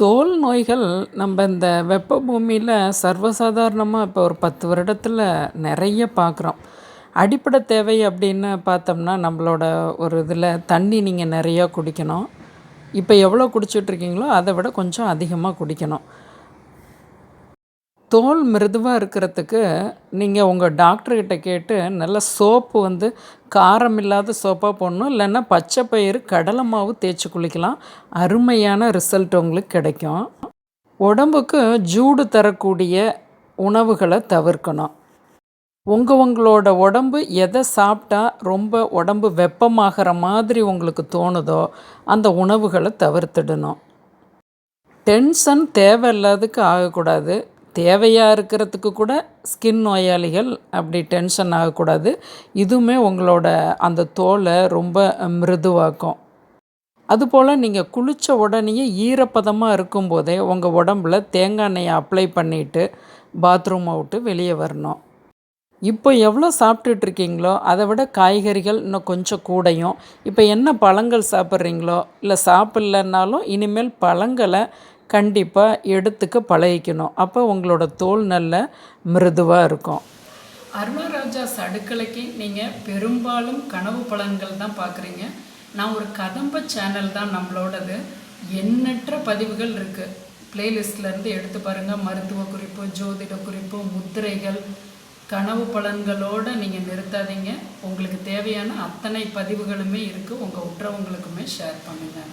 தோல் நோய்கள் நம்ம இந்த வெப்ப பூமியில் சர்வசாதாரணமாக இப்போ ஒரு பத்து வருடத்தில் நிறைய பார்க்குறோம் அடிப்படை தேவை அப்படின்னு பார்த்தோம்னா நம்மளோட ஒரு இதில் தண்ணி நீங்கள் நிறையா குடிக்கணும். இப்போ எவ்வளோ குடிச்சிட்ருக்கீங்களோ அதை விட கொஞ்சம் அதிகமாக குடிக்கணும். தோல் மிருதுவாக இருக்கிறதுக்கு நீங்கள் உங்கள் டாக்டர்கிட்ட கேட்டு நல்ல சோப்பு வந்து காரம் இல்லாத சோப்பாக போடணும். இல்லைன்னா பச்சை பயிறு கடலை மாவு தேய்ச்சி குளிக்கலாம். அருமையான ரிசல்ட் உங்களுக்கு கிடைக்கும். உடம்புக்கு ஜூடு தரக்கூடிய உணவுகளை தவிர்க்கணும். உங்கள் உங்களோட உடம்பு எதை சாப்பிட்டா ரொம்ப உடம்பு வெப்பமாகிற மாதிரி உங்களுக்கு தோணுதோ அந்த உணவுகளை தவிர்த்துடணும். டென்ஷன் தேவையில்லாததுக்கு ஆகக்கூடாது. தேவையாக இருக்கிறதுக்கு கூட ஸ்கின் நோயாளிகள் அப்படி டென்ஷன் ஆகக்கூடாது. இதுவுமே உங்களோட அந்த தோலை ரொம்ப மிருதுவாக்கும். அதுபோல் நீங்கள் குளித்த உடனேயே ஈரப்பதமாக இருக்கும்போதே உங்கள் உடம்புல தேங்காய் எண்ணெயை அப்ளை பண்ணிவிட்டு பாத்ரூமை விட்டு வெளியே வரணும். இப்போ எவ்வளோ சாப்பிட்டுட்ருக்கீங்களோ அதை விட காய்கறிகள் இன்னும் கொஞ்சம் கூடையும். இப்போ என்ன பழங்கள் சாப்பிட்றீங்களோ இல்லை சாப்பிட்லன்னாலும் இனிமேல் பழங்களை கண்டிப்பாக எடுத்துக்க பழகிக்கணும். அப்போ உங்களோட தோல் நல்ல மிருதுவாக இருக்கும். அருணராஜாஸ் அடுக்கலைக்கு நீங்கள் பெரும்பாலும் கனவு பலன்கள் தான் பார்க்குறீங்க நான் ஒரு கதம்ப சேனல் தான் நம்மளோடது. எண்ணற்ற பதிவுகள் இருக்குது பிளேலிஸ்ட்லேருந்து எடுத்து பாருங்கள் மருத்துவ குறிப்பு ஜோதிட குறிப்பு முத்திரைகள். கனவு பலன்களோடு நீங்கள் நிறுத்தாதீங்க. உங்களுக்கு தேவையான அத்தனை பதிவுகளுமே இருக்குது உங்கள் உற்றவங்களுக்குமே ஷேர் பண்ணுங்கள்